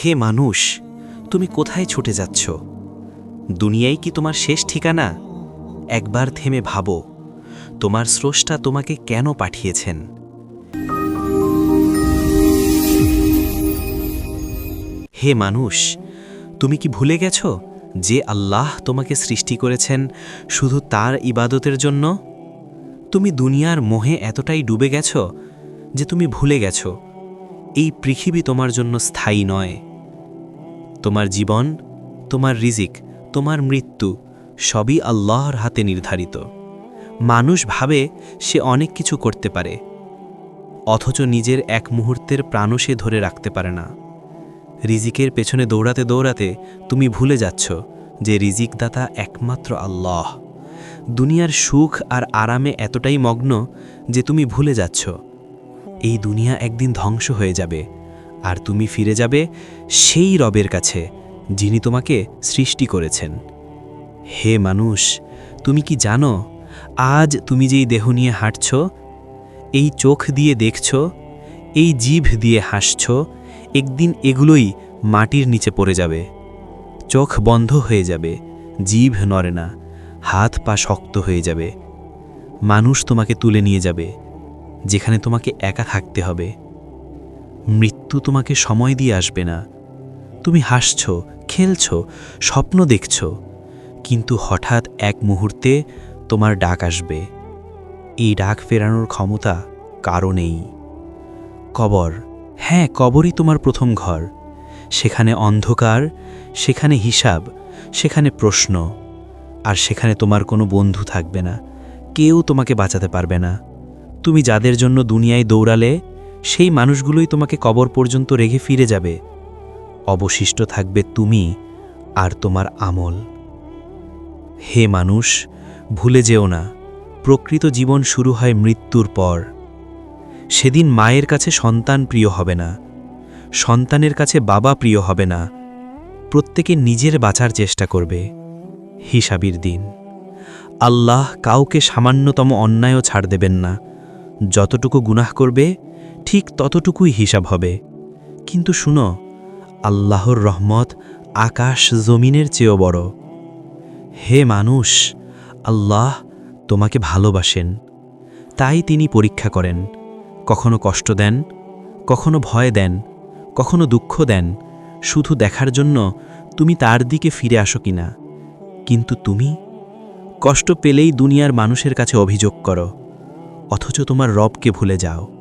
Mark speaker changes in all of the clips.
Speaker 1: হে মানুষ, তুমি কোথায় ছুটে যাচ্ছ? দুনিয়াই কি তোমার শেষ ঠিকানা? একবার থেমে ভাবো, তোমার স্রষ্টা তোমাকে কেন পাঠিয়েছেন? হে মানুষ, তুমি কি ভুলে গেছ যে আল্লাহ তোমাকে সৃষ্টি করেছেন শুধু তার ইবাদতের জন্য? তুমি দুনিয়ার মোহে এতটাই ডুবে গেছ যে তুমি ভুলে গেছ, এই পৃথিবী তোমার জন্য স্থায়ী নয়। তোমার জীবন, তোমার রিজিক, তোমার মৃত্যু সবই আল্লাহর হাতে নির্ধারিত। মানুষ ভাবে সে অনেক কিছু করতে পারে, অথচ নিজের এক মুহূর্তের প্রাণও সে ধরে রাখতে পারে না। রিজিকের পেছনে দৌড়াতে দৌড়াতে তুমি ভুলে যাচ্ছ যে রিজিকদাতা একমাত্র আল্লাহ। দুনিয়ার সুখ আর আরামে এতটাই মগ্ন যে তুমি ভুলে যাচ্ছ। এই দুনিয়া একদিন ধ্বংস হয়ে যাবে। আর তুমি ফিরে যাবে সেই রবের কাছে, যিনি তোমাকে সৃষ্টি করেছেন। হে মানুষ, তুমি কি জানো, আজ তুমি যেই দেহ নিয়ে হাঁটছ, এই চোখ দিয়ে দেখছ, এই জিভ দিয়ে হাসছ, একদিন এগুলোই মাটির নিচে পড়ে যাবে। চোখ বন্ধ হয়ে যাবে জিভ নড়ে না, হাত পা শক্ত হয়ে যাবে। মানুষ তোমাকে তুলে নিয়ে যাবে, যেখানে তোমাকে একা থাকতে হবে। মৃত্যু তোমাকে সময় দিয়ে আসবে না। তুমি হাসছ, খেলছ, স্বপ্ন দেখছ, কিন্তু হঠাৎ এক মুহূর্তে তোমার ডাক আসবে। এই ডাক ফেরানোর ক্ষমতা কারও নেই। কবর। হ্যাঁ কবরই তোমার প্রথম ঘর। সেখানে অন্ধকার, সেখানে হিসাব, সেখানে প্রশ্ন, আর সেখানে তোমার কোনো বন্ধু থাকবে না। কেউ তোমাকে বাঁচাতে পারবে না। তুমি যাদের জন্য দুনিয়ায় দৌড়ালে সেই মানুষগুলোই তোমাকে কবর পর্যন্ত রেখে ফিরে যাবে। অবশিষ্ট থাকবে তুমি আর তোমার আমল। হে মানুষ, ভুলে যেও না, প্রকৃত জীবন শুরু হয় মৃত্যুর পর। সেদিন মায়ের কাছে সন্তান প্রিয় হবে না, সন্তানের কাছে বাবা প্রিয় হবে না, প্রত্যেকে নিজের বাঁচার চেষ্টা করবে, হিসাবির দিন। আল্লাহ কাউকে সামান্যতম অন্যায়ও ছাড় দেবেন না, যতটুকু গুনাহ করবে ঠিক ততটুকুই হিসাব হবে। কিন্তু শুনো, আল্লাহর রহমত আকাশ জমিনের চেয়েও বড়। হে মানুষ, আল্লাহ তোমাকে ভালোবাসেন। তাই তিনি পরীক্ষা করেন। কখনো কষ্ট দেন, কখনো ভয় দেন, কখনো দুঃখ দেন। শুধু দেখার জন্য তুমি তার দিকে ফিরে আসো কিনা। কিন্তু তুমি কষ্ট পেলেই দুনিয়ার মানুষের কাছে অভিযোগ করো, অথচ তোমার রবকে ভুলে যাও।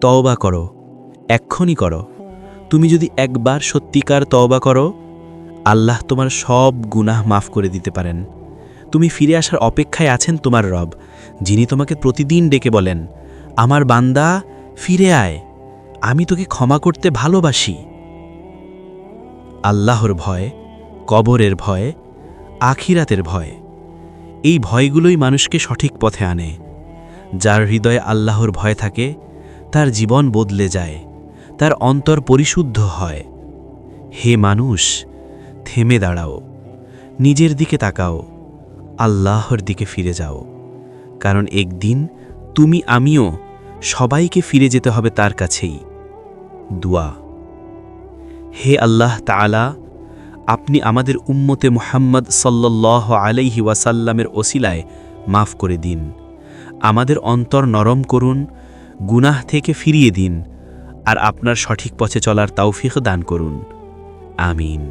Speaker 1: তওবা করো। এক্ষণই করো। তুমি যদি একবার সত্যিকার তওবা করো, আল্লাহ তোমার সব গুনাহ মাফ করে দিতে পারেন। তুমি ফিরে আসার অপেক্ষায় আছেন তোমার রব, যিনি তোমাকে প্রতিদিন ডেকে বলেন, আমার বান্দা, ফিরে আয়। আমি তোকে ক্ষমা করতে ভালোবাসি। আল্লাহর ভয়, কবরের ভয়, আখিরাতের ভয়, এই ভয়গুলোই মানুষকে সঠিক পথে আনে। যার হৃদয়ে আল্লাহর ভয় থাকে তার জীবন বদলে যায়, তার অন্তর পরিশুদ্ধ হয়। হে মানুষ, থেমে দাঁড়াও, নিজের দিকে তাকাও, আল্লাহর দিকে ফিরে যাও। কারণ একদিন তুমি আমিও সবাইকে ফিরে যেতে হবে তার কাছেই। দুয়া। হে আল্লাহ তাআলা, আপনি আমাদের উম্মতে মুহাম্মদ সাল্লাল্লাহ আলাইহি ওয়াসাল্লামের ওসিলায় মাফ করে দিন। আমাদের অন্তর নরম করুন গুনাহ থেকে ফিরিয়ে দিন আর আপনার সঠিক পথে চলার তৌফিক দান করুন। আমিন।